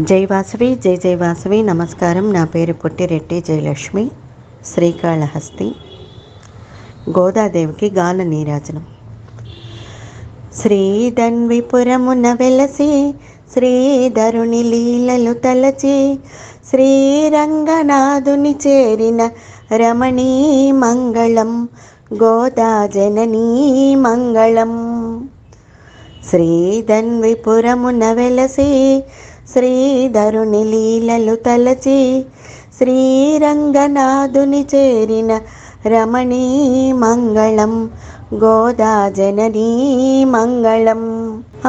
జై వాసవి జై జై వాసవి. నమస్కారం. నా పేరు పొట్టిరెడ్డి జయలక్ష్మి. శ్రీకాళహస్తి. గోదాదేవికి గాన నీరాజనం. శ్రీధన్విపురమున వెలసి శ్రీధరుని లీలలు తలచి శ్రీరంగనాథుని చేరిన రమణీ మంగళం గోదా జననీ మంగళం. శ్రీధన్విపురమున వెలసి శ్రీధరుని లీలలు తలచి శ్రీరంగనాథుని చేరిన రమణీ మంగళం గోదా జననీ మంగళం.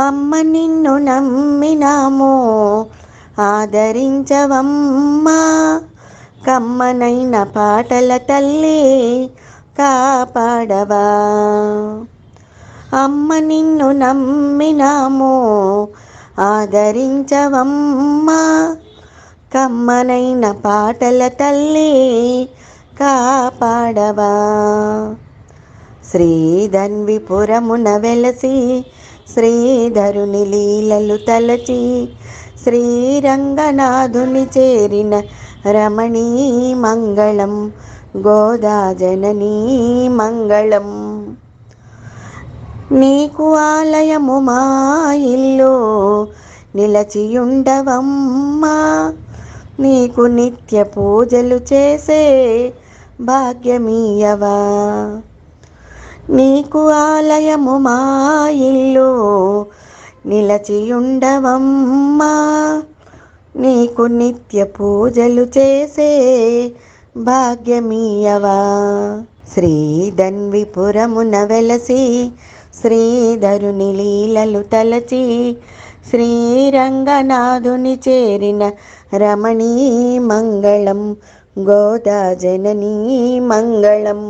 అమ్మ నిన్ను నమ్మినాము ఆదరించవమ్మా. కమ్మనైన పాటల తల్లి కాపాడవా. అమ్మ నిన్ను నమ్మినాము ఆదరించవమ్మా. కమ్మనైన పాటల తల్లి కాపాడవా. శ్రీధన్విపురమున వెలసి శ్రీధరుని లీలలు తలచి శ్రీరంగనాథుని చేరిన రమణీ మంగళం గోదాజననీ మంగళం. నీకు ఆలయము మా ఇల్లు నిలచియుండవమ్మా. నీకు నిత్య పూజలు చేసే భాగ్యమీయవా. నీకు ఆలయము మా ఇల్లు నిలచియుండవమ్మా. నీకు నిత్య పూజలు చేసే భాగ్యమీయవా. శ్రీధన్విపురమున వెలసి శ్రీధరుని లీలలు తలచి శ్రీరంగనాథుని చేరిన రమణీ మంగళం గోదా జననీ మంగళం.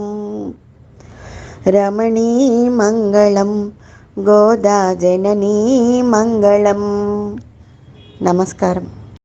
రమణీ మంగళం గోదా జననీ మంగళం. నమస్కారం.